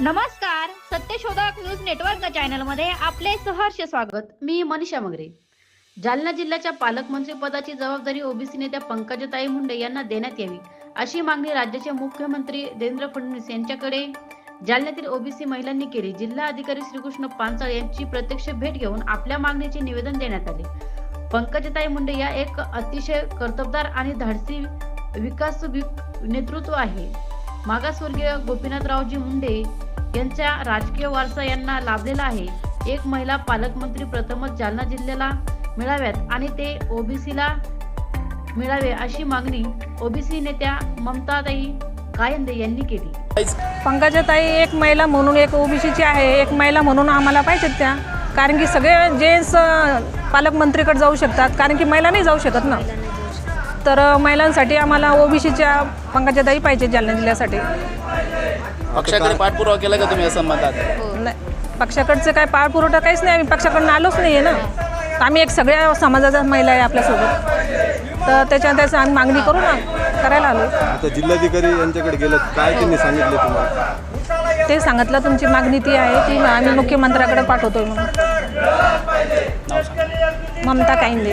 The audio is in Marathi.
नमस्कार सत्यशोधक न्यूज नेटवर्क चॅनलमध्ये आपले सहर्ष स्वागत. मी मनीषा मगरे. जालना जिल्ह्याच्या पालकमंत्री पदाची जबाबदारी ओबीसी नेत्या पंकजताई मुंडे यांना देण्यात यावी अशी मागणी राज्याचे मुख्यमंत्री देवेंद्र फडणवीस यांच्याकडे. जालन्यातील ओबीसी महिलांनी केली. जिल्हा अधिकारी श्रीकृष्ण पांचाळ यांची प्रत्यक्ष भेट घेऊन आपल्या मागणीचे निवेदन देण्यात आले. पंकजताई मुंडे या एक अतिशय कर्तबदार आणि धाडसी विकास नेतृत्व आहे. मागासवर्गीय गोपीनाथरावजी मुंडे यांच्या राजकीय वारसा यांना लाभलेला आहे. एक महिला पालकमंत्री प्रथमच जालना जिल्ह्याला मिळाव्यात आणि ते ओबीसीला मिळावे अशी मागणी ओबीसी नेत्या ममताताई कायंदे यांनी केली. पंकजाताई एक महिला म्हणून एक ओबीसीची आहे. एक महिला म्हणून आम्हाला पाहिजेत त्या. कारण की सगळे जेंट्स पालकमंत्रीकडे जाऊ शकतात. कारण की महिला नाही जाऊ शकत ना. तर महिलांसाठी आम्हाला ओबीसीच्या पंकजाताई पाहिजे जालना जिल्ह्यासाठी. पक्षाकडे पाठपुरावा केला का तुम्ही या संबंधात? नाही. पक्षाकडचं काय पाठपुरवठा काहीच नाही. आम्ही पक्षाकडून आलोच नाही आहे ना. आम्ही एक सगळ्या समाजाच्या महिला आहे आपल्यासोबत. तर त्याच्या त्याचं आम्ही मागणी करू ना. करायला आलो. आता जिल्हाधिकारी यांच्याकडे गेलं काय त्यांनी सांगितले तुम्हाला? ते सांगितलं तुमची मागणी ती आहे ती आम्ही मुख्यमंत्र्याकडे पाठवतोय म्हणून. ममता काईंदे.